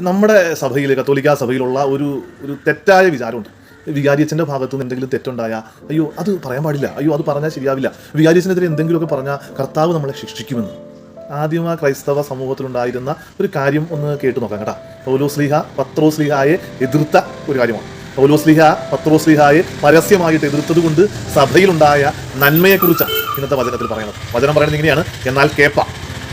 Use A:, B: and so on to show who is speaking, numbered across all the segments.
A: നമ്മുടെ സഭയിൽ കത്തോലിക്കാ സഭയിലുള്ള ഒരു ഒരു തെറ്റായ വിചാരമുണ്ട്. വികാരിയച്ഛന്റെ ഭാഗത്തു നിന്ന് എന്തെങ്കിലും തെറ്റുണ്ടായാൽ അയ്യോ അത് പറയാൻ പാടില്ല. അയ്യോ അത് പറഞ്ഞാൽ ശരിയാവില്ല. വികാരിയച്ഛനെതിരെ എന്തെങ്കിലുമൊക്കെ പറഞ്ഞാൽ കർത്താവ് നമ്മളെ ശിക്ഷിക്കുമെന്ന്. ആ ക്രൈസ്തവ സമൂഹത്തിലുണ്ടായിരുന്ന ഒരു കാര്യം ഒന്ന് കേട്ടു നോക്കാം കേട്ടോ. പൗലോസ്ലിഹ പത്രോസ്ലിഹായെ എതിർത്ത ഒരു കാര്യമാണ്. പൗലോസ്ലിഹ പത്രോസ്ലിഹായെ പരസ്യമായിട്ട് എതിർത്തത് കൊണ്ട് സഭയിലുണ്ടായ നന്മയെക്കുറിച്ചാണ് ഇന്നത്തെ വചനത്തിൽ പറയുന്നത്. വചനം പറയുന്നത് ഇങ്ങനെയാണ്. എന്നാൽ കേപ്പ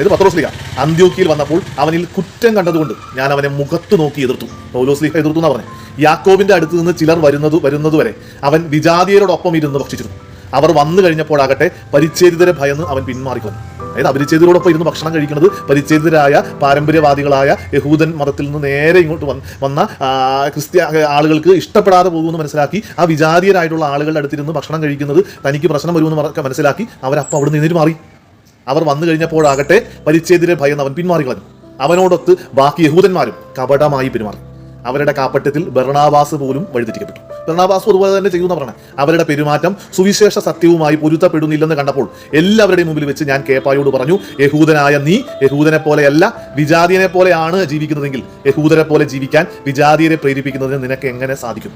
A: ഇത് പത്രോസ്ലിഹ അന്ത്യോക്കിയിൽ വന്നപ്പോൾ അവനിൽ കുറ്റം കണ്ടതുകൊണ്ട് ഞാൻ അവനെ മുഖത്ത് നോക്കി എതിർത്തു. പൗലോസ്ലിഹ എതിർത്തു എന്നാ പറഞ്ഞു. യാക്കോബിന്റെ അടുത്ത് നിന്ന് ചിലർ വരുന്നത് വരുന്നതുവരെ അവൻ വിജാതിയരോടൊപ്പം ഇരുന്ന് ഭക്ഷിച്ചിരുന്നു. അവർ വന്നു കഴിഞ്ഞപ്പോഴാകട്ടെ പരിച്ഛേദിതരെ ഭയന്ന് അവൻ പിന്മാറിക്കളഞ്ഞു അതായത് അപരിച്ഛേദിതരോടൊപ്പം ഇരുന്ന് ഭക്ഷണം കഴിക്കുന്നത് പരിച്ഛേദിതരായ പാരമ്പര്യവാദികളായ യഹൂദൻ മതത്തിൽ നിന്ന് നേരെ ഇങ്ങോട്ട് വന്ന് ക്രിസ്ത്യ ആളുകൾക്ക് ഇഷ്ടപ്പെടാതെ പോകുമെന്ന് മനസ്സിലാക്കി ആ വിജാതീയരായിട്ടുള്ള ആളുകളുടെ അടുത്തിരുന്ന് ഭക്ഷണം കഴിക്കുന്നത് തനിക്ക് പ്രശ്നം വരുമെന്ന് മനസ്സിലാക്കി അവരപ്പം അവിടെ നിന്നിട്ട് മാറി. അവർ വന്നു കഴിഞ്ഞപ്പോഴാകട്ടെ പരിച്ഛേദിനെ ഭയന്ന് അവൻ പിന്മാറിക്കളഞ്ഞു അവനോടൊത്ത് ബാക്കി യഹൂദന്മാരും കപടമായി പെരുമാറി. അവരുടെ കാപ്പട്യത്തിൽ ബർണാബാസ് പോലും വഴിതെറ്റിക്കപ്പെട്ടു. ബർണാബാസ് അതുപോലെ തന്നെ ചെയ്യുന്ന പറഞ്ഞു അവരുടെ പെരുമാറ്റം സുവിശേഷ സത്യവുമായി പൊരുത്തപ്പെടുന്നില്ലെന്ന് കണ്ടപ്പോൾ എല്ലാവരുടെയും മുമ്പിൽ വെച്ച് ഞാൻ കേപ്പായോട് പറഞ്ഞു യഹൂദനായ നീ യഹൂദനെ പോലെയല്ല വിജാതിയനെ പോലെയാണ് ജീവിക്കുന്നതെങ്കിൽ യഹൂദനെ പോലെ ജീവിക്കാൻ വിജാതിയരെ പ്രേരിപ്പിക്കുന്നതിന് നിനക്ക് എങ്ങനെ സാധിക്കും?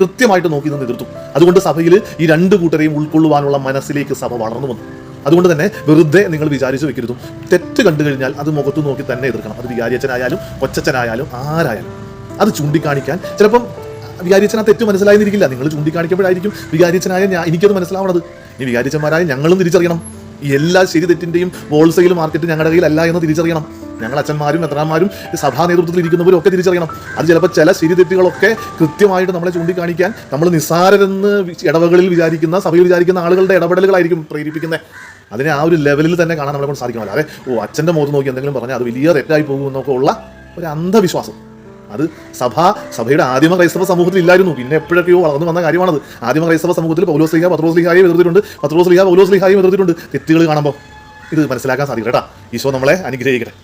A: കൃത്യമായിട്ട് നോക്കി നിന്ന് എതിർത്തു. അതുകൊണ്ട് സഭയിൽ ഈ രണ്ട് കൂട്ടരെയും ഉൾക്കൊള്ളുവാനുള്ള മനസ്സിലേക്ക് സഭ വളർന്നു വന്നു. അതുകൊണ്ട് തന്നെ വെറുതെ നിങ്ങൾ വിചാരിച്ചു വെക്കരുതും. തെറ്റ് കണ്ടു കഴിഞ്ഞാൽ അത് മുഖത്ത് നോക്കി തന്നെ എതിർക്കണം. അത് വികാരിയച്ഛനായാലും കൊച്ചച്ഛനായാലും ആരായാലും. അത് ചൂണ്ടിക്കാണിക്കാൻ ചിലപ്പം വികാരിയച്ഛൻ ആ തെറ്റ് മനസ്സിലായിരുന്നിരിക്കില്ല നിങ്ങൾ ചൂണ്ടിക്കാണിക്കുമ്പോഴായിരിക്കും വികാരിയച്ഛനായ ഞാൻ എനിക്കത് മനസ്സിലാവണത്. ഇനി വികാരിയച്ഛന്മാരായ ഞങ്ങളും തിരിച്ചറിയണം. ഈ എല്ലാ ശരി തെറ്റിന്റെയും ഹോൾസെയിൽ മാർക്കറ്റ് ഞങ്ങളുടെ കയ്യിലല്ല എന്ന് തിരിച്ചറിയണം. ഞങ്ങൾ അച്ഛന്മാരും എത്രാന്മാരും സഭാ നേതൃത്വത്തിൽ ഇരിക്കുന്നവരും ഒക്കെ തിരിച്ചറിയണം. അത് ചിലപ്പോൾ ചില ശരി തെറ്റുകളൊക്കെ കൃത്യമായിട്ട് നമ്മളെ ചൂണ്ടിക്കാണിക്കാൻ നമ്മൾ നിസ്സാരരെന്ന് ഇടവകളിൽ വിചാരിക്കുന്ന സഭയിൽ വിചാരിക്കുന്ന ആളുകളുടെ ഇടപെടലുകളായിരിക്കും പ്രേരിപ്പിക്കുന്നത് അതിനെ ആ ഒരു ലെവലിൽ തന്നെ കാണാൻ നമ്മളെ കൊണ്ട് സാധിക്കണം അല്ലാതെ ഓ അച്ഛന്റെ മുഖത്ത് നോക്കി എന്തെങ്കിലും പറഞ്ഞാൽ അത് വലിയ തെറ്റായി പോകുമെന്നൊക്കെ ഉള്ള ഒരു അന്ധവിശ്വാസം. അത് സഭ സഭയുടെ ആദിമ ക്രൈസ്തവ സമൂഹത്തിൽ ഇല്ലായിരുന്നു. പിന്നെ എപ്പോഴൊക്കെയോ വളർന്നു വന്ന കാര്യമാണത്. ആദിമ ക്രൈസ്തവ സമൂഹത്തിൽ പൗലോസ്ലിഹ പത്രോസ്ലിഹായും എതിർത്തിട്ടുണ്ട്. പത്രോസ്ലിഹ പൗലോസ്ലിഹായും എതിർത്തിട്ടുണ്ട്. തെറ്റുകൾ കാണുമ്പോൾ ഇത് മനസ്സിലാക്കാൻ സാധിക്കും കേട്ടാ ഈശോ നമ്മളെ അനുഗ്രഹിക്കട്ടെ.